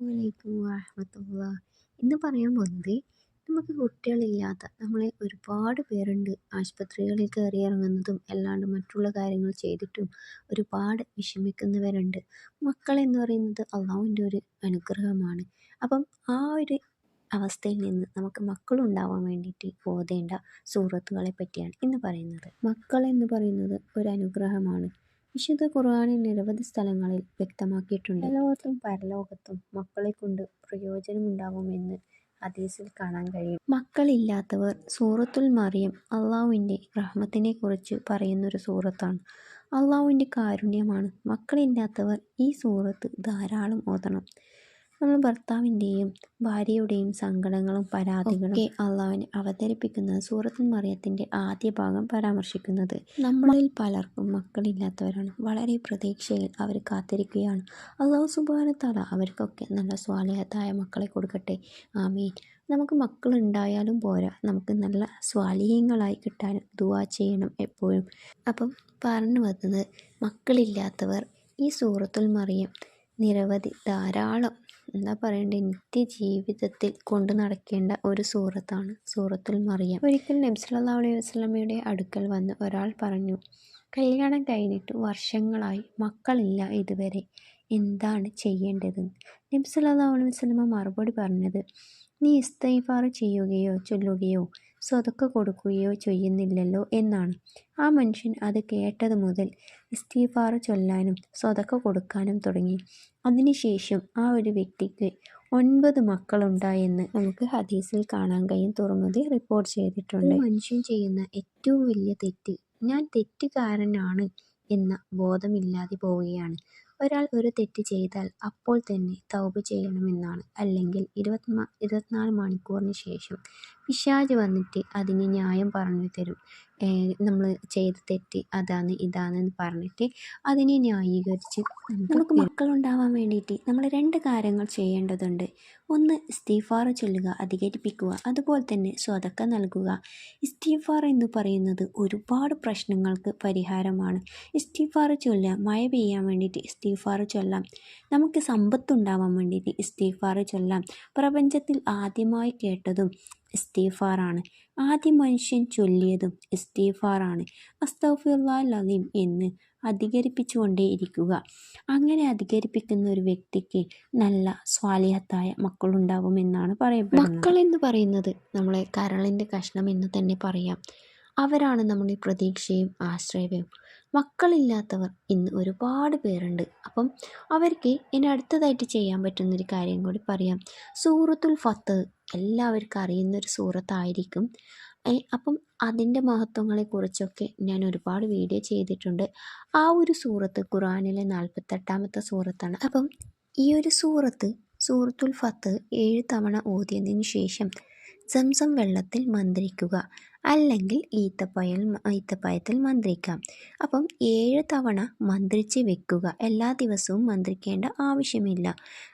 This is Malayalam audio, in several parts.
വലൈക്കും വാഹമത്തുള്ള ഇന്ന് പറയാൻ പോകുന്നത് നമുക്ക് കുട്ടികളില്ലാത്ത നമ്മളെ ഒരുപാട് പേരുണ്ട് ആശുപത്രികളിൽ കയറി ഇറങ്ങുന്നതും അല്ലാണ്ട് മറ്റുള്ള കാര്യങ്ങൾ ചെയ്തിട്ടും ഒരുപാട് വിഷമിക്കുന്നവരുണ്ട്. മക്കളെന്ന് പറയുന്നത് അള്ളാഹുവിന്റെ ഒരു അനുഗ്രഹമാണ്. അപ്പം ആ ഒരു അവസ്ഥയിൽ നിന്ന് നമുക്ക് മക്കളുണ്ടാവാൻ വേണ്ടിയിട്ട് ഓതേണ്ട സൂറത്തുകളെ പറ്റിയാണ് ഇന്ന് പറയുന്നത്. മക്കൾ എന്ന് പറയുന്നത് ഒരു അനുഗ്രഹമാണ്. വിശുദ്ധ ഖുർആാനിൽ നിരവധി സ്ഥലങ്ങളിൽ വ്യക്തമാക്കിയിട്ടുണ്ട്. ലോകത്തും പരലോകത്തും മക്കളെ കൊണ്ട് പ്രയോജനമുണ്ടാവുമെന്ന് ഹദീസിൽ കാണാൻ കഴിയും. മക്കളില്ലാത്തവർ സൂറത്തുൽ മറിയം അള്ളാഹുവിന്റെ റഹ്മത്തിനെ കുറിച്ച് പറയുന്നൊരു സൂറത്താണ്. അള്ളാഹുവിന്റെ കാരുണ്യമാണ് മക്കളില്ലാത്തവർ ഈ സൂറത്ത് ധാരാളം ഓതണം. നമ്മൾ ഭർത്താവിന്റെയും ഭാര്യയുടെയും സങ്കടങ്ങളും പരാതികളും അള്ളാവിന് അവതരിപ്പിക്കുന്ന സൂറത്തിൻ സൂറത്തുൽ മറിയത്തിന്റെ ആദ്യ ഭാഗം പരാമർശിക്കുന്നത്. നമ്മളിൽ പലർക്കും മക്കളില്ലാത്തവരാണ്. വളരെ പ്രതീക്ഷയിൽ അവർ കാത്തിരിക്കുകയാണ്. അള്ളാഹു സുബാനത്താല അവർക്കൊക്കെ നല്ല സ്വാലഹത്തായ മക്കളെ കൊടുക്കട്ടെ. ആമീൻ. നമുക്ക് മക്കളുണ്ടായാലും പോരാ. നമുക്ക് നല്ല സ്വാലീയങ്ങളായി കിട്ടാനും ദുവാ ചെയ്യണം എപ്പോഴും. അപ്പം പറഞ്ഞു വന്നത് മക്കളില്ലാത്തവർ ഈ സൂറത്തുൽ മറിയം നിരവധി ധാരാളം എന്താ പറയണ്ടേ? നിത്യജീവിതത്തിൽ കൊണ്ട് നടക്കേണ്ട ഒരു സൂറത്താണ്. സൂറത്തുൽ മറിയം. ഒരിക്കൽ നബി സല്ലല്ലാഹു അലൈഹി വസ്ലമയുടെ അടുക്കൽ വന്ന് ഒരാൾ പറഞ്ഞു കല്യാണം കഴിഞ്ഞിട്ട് വർഷങ്ങളായി മക്കളില്ല ഇതുവരെ. എന്താണ് ചെയ്യേണ്ടത്? നബി സല്ലല്ലാഹു അലൈഹി വസല്ലമ മറുപടി പറഞ്ഞത് നീ ഇസ്തൈഫാർ ചെയ്യുകയോ ചൊല്ലുകയോ സ്വതക്ക കൊടുക്കുകയോ ചെയ്യുന്നില്ലല്ലോ എന്നാണ്. ആ മനുഷ്യൻ അത് കേട്ടത് മുതൽ ഇസ്തീഫാർ ചൊല്ലാനും സ്വതക്ക കൊടുക്കാനും തുടങ്ങി. അതിനുശേഷം ആ ഒരു വ്യക്തിക്ക് ഒൻപത് മക്കളുണ്ടായെന്ന് നമുക്ക് ഹദീസിൽ കാണാൻ കഴിയും. തുറമുതി റിപ്പോർട്ട് ചെയ്തിട്ടുണ്ട്. മനുഷ്യൻ ചെയ്യുന്ന ഏറ്റവും വലിയ തെറ്റ് ഞാൻ തെറ്റുകാരനാണ് എന്ന ബോധമില്ലാതെ പോവുകയാണ്. ഒരാൾ ഒരു തെറ്റ് ചെയ്താൽ അപ്പോൾ തന്നെ തൗബ ചെയ്യണമെന്നാണ്. അല്ലെങ്കിൽ ഇരുപത്തി ഇരുപത്തിനാല് മണിക്കൂറിന് ശേഷം പിശാച് വന്നിട്ട് അതിന് ന്യായം പറഞ്ഞു തരും. നമ്മൾ ചെയ്ത തെറ്റ് അതാണ് ഇതാണെന്ന് പറഞ്ഞിട്ട് അതിനെ ന്യായീകരിച്ച് നമുക്ക് മക്കളുണ്ടാവാൻ വേണ്ടിയിട്ട് നമ്മൾ രണ്ട് കാര്യങ്ങൾ ചെയ്യേണ്ടതുണ്ട്. ഒന്ന് ഇസ്തീഫാർ ചൊല്ലുക അധികരിപ്പിക്കുക അതുപോലെ തന്നെ സ്വതക്ക നൽകുക. ഇസ്തീഫാർ എന്ന് പറയുന്നത് ഒരുപാട് പ്രശ്നങ്ങൾക്ക് പരിഹാരമാണ്. ഇസ്തീഫാർ ചൊല്ലുക മഴ പെയ്യാൻ വേണ്ടിയിട്ട് ഇസ്തീഫാർ ചൊല്ലാം. നമുക്ക് സമ്പത്തുണ്ടാവാൻ വേണ്ടിയിട്ട് ഇസ്തീഫാർ ചൊല്ലാം. പ്രപഞ്ചത്തിൽ ആദ്യമായി കേട്ടതും ഇസ്തീഫാറാണ്. ആദ്യ മനുഷ്യൻ ചൊല്ലിയതും ഇസ്തീഫാറാണ്. അസ്തഫുല്ലാലീം എന്ന് അധികരിപ്പിച്ചുകൊണ്ടേയിരിക്കുക അങ്ങനെ അധികരിപ്പിക്കുന്ന ഒരു വ്യക്തിക്ക് നല്ല സ്വാലിഹത്തായ മക്കളുണ്ടാവുമെന്നാണ് പറയപ്പെടുന്നത്. മക്കൾ എന്ന് പറയുന്നത് നമ്മളെ കരളിന്റെ കഷ്ണം എന്ന് തന്നെ പറയാം. അവരാണ് നമ്മുടെ പ്രതീക്ഷയും ആശ്രയവും. മക്കളില്ലാത്തവർ ഇന്ന് ഒരുപാട് പേരുണ്ട്. അപ്പം അവർക്ക് ഇനി അടുത്തതായിട്ട് ചെയ്യാൻ പറ്റുന്നൊരു കാര്യം കൂടി പറയാം. സൂറത്തുൽ ഫത്ത് എല്ലാവർക്കും അറിയുന്നൊരു സൂറത്തായിരിക്കും. അപ്പം അതിന്റെ മഹത്വങ്ങളെക്കുറിച്ചൊക്കെ ഞാൻ ഒരുപാട് വീഡിയോ ചെയ്തിട്ടുണ്ട്. ആ ഒരു സൂറത്ത് ഖുറാനിലെ നാൽപ്പത്തെട്ടാമത്തെ സൂറത്താണ്. അപ്പം ഈ ഒരു സൂറത്ത് സൂറത്തുൽ ഫത്ത് ഏഴ് തവണ ഓതിയതിനു ശേഷം സംസം വെള്ളത്തിൽ മന്ത്രിക്കുക. അല്ലെങ്കിൽ ഈത്തപ്പഴൽ ഈത്തപ്പഴത്തിൽ മന്ത്രിക്കാം. അപ്പം ഏഴ് തവണ മന്ത്രിച്ച് വെക്കുക. എല്ലാ ദിവസവും മന്ത്രിക്കേണ്ട ആവശ്യമില്ല.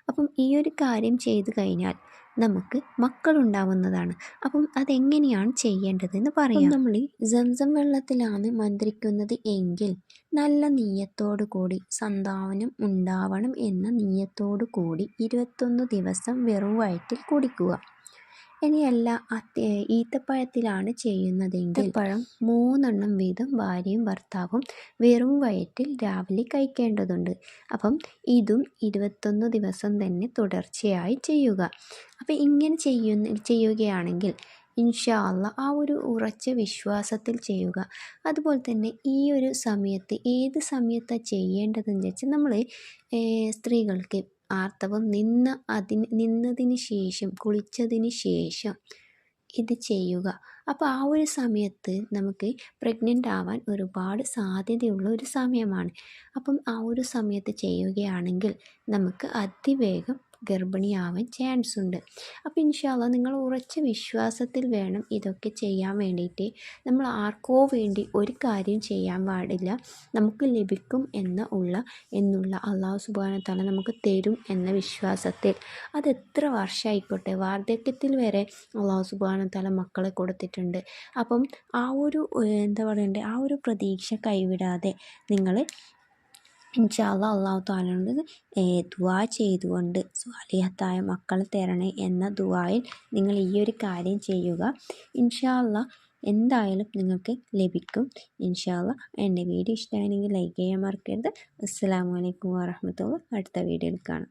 അപ്പം ഈ ഒരു കാര്യം ചെയ്തു കഴിഞ്ഞാൽ നമുക്ക് മക്കളുണ്ടാവുന്നതാണ്. അപ്പം അതെങ്ങനെയാണ് ചെയ്യേണ്ടതെന്ന് പറയാം. നമ്മൾ ഈ ജംസം വെള്ളത്തിലാണ് മന്ത്രിക്കുന്നത് എങ്കിൽ നല്ല നീയത്തോടു കൂടി സന്താവനം ഉണ്ടാവണം എന്ന നീയത്തോടു കൂടി ഇരുപത്തൊന്ന് ദിവസം വെറും വയറ്റിൽ കുടിക്കുക. ഇനിയല്ല ഈത്തപ്പഴത്തിലാണ് ചെയ്യുന്നതെങ്കിൽ പഴം മൂന്നെണ്ണം വീതം ഭാര്യയും ഭർത്താവും വെറും വയറ്റിൽ രാവിലെ കഴിക്കേണ്ടതുണ്ട്. അപ്പം ഇതും ഇരുപത്തൊന്ന് ദിവസം തന്നെ തുടർച്ചയായി ചെയ്യുക. അപ്പം ഇങ്ങനെ ചെയ്യുന്ന ചെയ്യുകയാണെങ്കിൽ ഇൻഷാ അല്ല ആ ഒരു ഉറച്ച വിശ്വാസത്തിൽ ചെയ്യുക. അതുപോലെ തന്നെ ഈ ഒരു സമയത്ത് ഏത് സമയത്താണ് ചെയ്യേണ്ടതെന്ന് വെച്ചാൽ നമ്മൾ സ്ത്രീകൾക്ക് ആർത്തവം നിന്ന അതിന് നിന്നതിന് ശേഷം കുളിച്ചതിന് ശേഷം ഇത് ചെയ്യുക. അപ്പോൾ ആ ഒരു സമയത്ത് നമുക്ക് പ്രഗ്നന്റ് ആവാൻ ഒരുപാട് സാധ്യതയുള്ള ഒരു സമയമാണ്. അപ്പം ആ ഒരു സമയത്ത് ചെയ്യുകയാണെങ്കിൽ നമുക്ക് അതിവേഗം ഗർഭിണിയാവാൻ ചാൻസ് ഉണ്ട്. അപ്പോൾ ഇൻഷാല്ല നിങ്ങൾ ഉറച്ച വിശ്വാസത്തിൽ വേണം ഇതൊക്കെ ചെയ്യാൻ വേണ്ടിയിട്ട്. നമ്മൾ ആർക്കോ വേണ്ടി ഒരു കാര്യം ചെയ്യാൻ പാടില്ല. നമുക്ക് ലഭിക്കും എന്ന ഉള്ള എന്നുള്ള അള്ളാഹു സുബാനത്തല നമുക്ക് തരും എന്ന വിശ്വാസത്തിൽ. അത് എത്ര വർഷമായിക്കോട്ടെ വാർദ്ധക്യത്തിൽ വരെ അള്ളാഹു സുബാനത്താല മക്കളെ കൊടുത്തിട്ടുണ്ട്. അപ്പം ആ ഒരു എന്താ പറയണ്ടേ? ആ ഒരു പ്രതീക്ഷ കൈവിടാതെ നിങ്ങൾ ഇൻഷാല്ല അള്ളാഹു താലോട് ദുവാ ചെയ്തുകൊണ്ട് സ്വാലിഹത്തായ മക്കളെ തരണേ എന്ന ദുവായിൽ നിങ്ങൾ ഈ ഒരു കാര്യം ചെയ്യുക. ഇൻഷാല്ല എന്തായാലും നിങ്ങൾക്ക് ലഭിക്കും. ഇൻഷാല്ല എന്റെ വീഡിയോ ഇഷ്ടമായെങ്കിൽ ലൈക്ക് ചെയ്യാൻ മറക്കരുത്. അസ്സാം വലൈക്കും വാഹമത്തുള്ള അടുത്ത വീഡിയോയിൽ കാണാം.